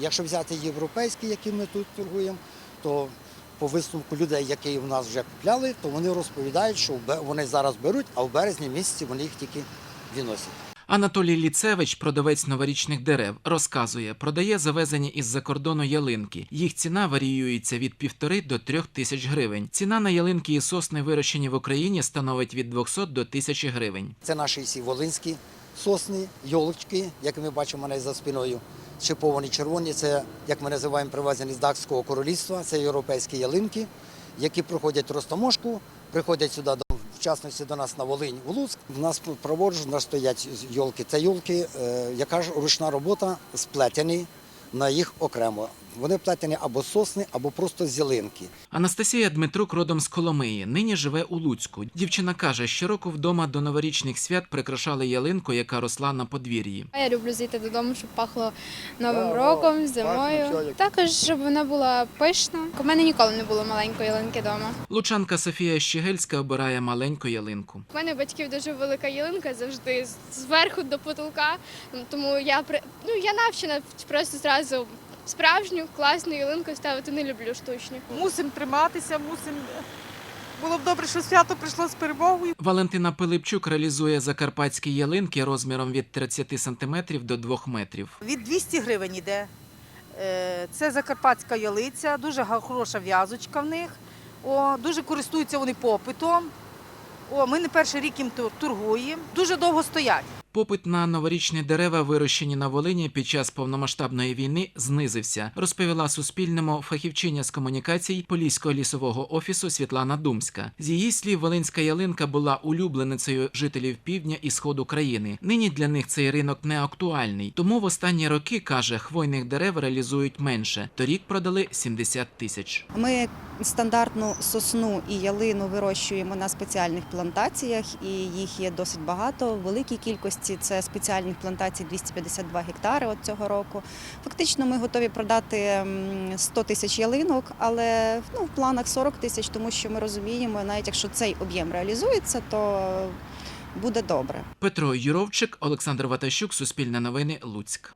Якщо взяти європейські, які ми тут торгуємо, то по висновку людей, які в нас вже купляли, то вони розповідають, що вони зараз беруть, а в березні місяці вони їх тільки відносять. Анатолій Ліцевич, продавець новорічних дерев, розказує, продає завезені із-за кордону ялинки. Їх ціна варіюється від півтори до трьох тисяч гривень. Ціна на ялинки і сосни, вирощені в Україні, становить від 200 до 1000 гривень. Це наші всі волинські сосни, йолочки, як ми бачимо за спиною. Шиповані червоні, це, як ми називаємо, привезені з Дакського королівства, це європейські ялинки, які проходять розтаможку, приходять сюди до в частності до нас на Волинь у Луцьк. У нас проводжу, у нас стоять йолки. Це йолки, е, яка ж ручна робота, сплетені на їх окремо. Вони плетені або сосни, або просто з ялинки. Анастасія Дмитрук родом з Коломиї. Нині живе у Луцьку. Дівчина каже, щороку вдома до новорічних свят прикрашали ялинку, яка росла на подвір'ї. Я люблю зайти додому, щоб пахло новим роком, зимою. Також щоб вона була пишна. У мене ніколи не було маленької ялинки вдома. Лучанка Софія Щегельська обирає маленьку ялинку. У мене батьків дуже велика ялинка завжди зверху до потолка. Тому я при- ну я навчена просто зразу справжню класну ялинку ставити не люблю штучні. Мусимо триматися, мусимо. Було б добре, що свято прийшло з перемогою. Валентина Пилипчук реалізує закарпатські ялинки розміром від 30 см до 2 метрів. Від 200 гривень йде. Е, Це закарпатська ялиця, дуже хороша в'язочка в них. О, дуже користуються вони попитом. О, ми не перший рік їм торгуємо. Дуже довго стоять. Попит на новорічні дерева, вирощені на Волині під час повномасштабної війни, знизився, розповіла Суспільному фахівчиня з комунікацій Поліського лісового офісу Світлана Думська. З її слів, волинська ялинка була улюбленицею жителів півдня і сходу країни. Нині для них цей ринок не актуальний. Тому в останні роки каже, хвойних дерев реалізують менше. Торік продали 70 тисяч. Ми стандартну сосну і ялину вирощуємо на спеціальних плантаціях, і їх є досить багато. Великій кількості це спеціальних плантацій 252 гектари от цього року. Фактично, ми готові продати м, 100 тисяч ялинок, але ну, в планах 40 тисяч, тому що ми розуміємо, навіть якщо цей об'єм реалізується, то буде добре. Петро Юровчик, Олександр Ватащук, Суспільне новини, Луцьк.